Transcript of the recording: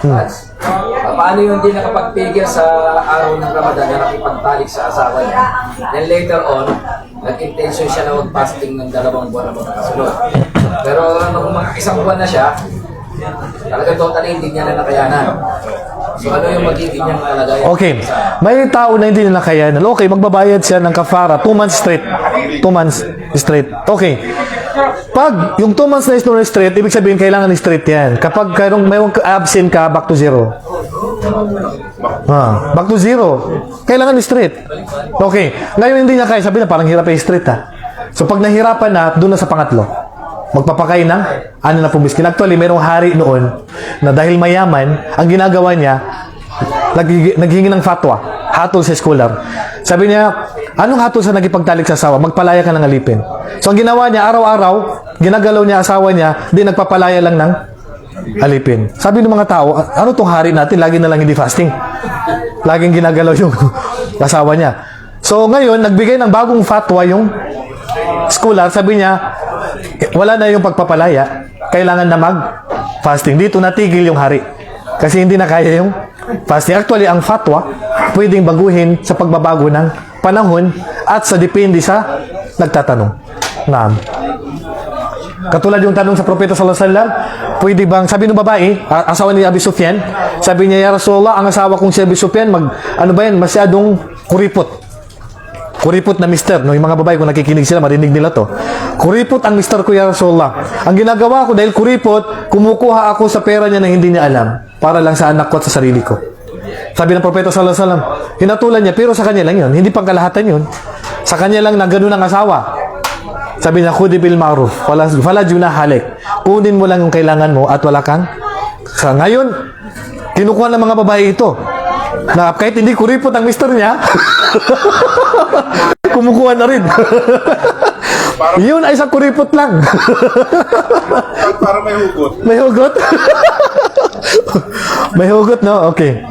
Mas, paano yung hindi nakapagpigil sa araw ng Ramadan na nakipagtalik sa asawa niya? Then later on, nag-intention siya na mag-fasting ng dalawang buwan na magkasunod. Pero nung mga isang buwan na siya, talaga totally hindi niya na nakayanan. So ano yung magiging niyang kalagayan? Okay. May tao na hindi nila kakayanan. Okay, magbabayad siya ng kafara 2 months straight. 2 months straight. Okay. Pag yung 2 months na is straight, ibig sabihin kailangan straight yan. Kapag kayong may absent ka, back to zero. Ah, back to zero. Kailangan straight. Okay. Ngayon hindi niya kaya, sabi na parang hirap ay straight ha. So pag nahirapan na, doon na sa pangatlo. Magpapakain ng ano na pumiskin. Actually, merong hari noon na dahil mayaman, ang ginagawa niya, nag- naghingi ng fatwa, hatol sa scholar. Sabi niya, anong hatol sa nagipagtalik sa asawa? Magpalaya ka ng alipin. So ang ginawa niya, araw-araw, ginagalaw niya asawa niya, di nagpapalaya lang ng alipin. Sabi ng mga tao, "A- ano tong hari natin? Lagi na lang hindi fasting. Laging ginagalaw yung asawa niya. So ngayon, nagbigay ng bagong fatwa yung scholar. Sabi niya, wala na yung pagpapalaya. Kailangan na mag-fasting. Dito natigil yung hari. Kasi hindi na kaya yung fasting. Actually, ang fatwa, pwedeng baguhin sa pagbabago ng panahon at sa depende sa nagtatanong. Naam. Katulad yung tanong sa Propeta Sallallahu Alaihi Wasallam, pwede bang, sabi ng babae, asawa ni Abi Sufyan, sabi niya, Ya Rasulullah, ang asawa kong si Abi Sufyan, mag, ano ba yan, masyadong kuripot. Kuripot na mister, no? yung mga babae kung nakikinig sila, marinig nila to. Kuripot ang mister ko, Ya Rasulullah. Ang ginagawa ko dahil kuripot, kumukuha ako sa pera niya na hindi niya alam para lang sa anak ko at sa sarili ko. Sabi ng Propeta Sallallahu Alaihi Wasallam, hinatulan niya, pero sa kanya lang yun, hindi pang kalahatan yun. Sa kanya lang na ganun ang asawa. Sabi niya, khudi bil ma'ruf, wala, wala junah halik. Kunin mo lang yung kailangan mo at wala kang sa ngayon, kinukuha ng mga babae ito. Na kahit hindi kuripot ang mister niya, kumukuha na rin. Yun ay sa kuripot lang. Para may hugot. May hugot? May hugot, no? Okay.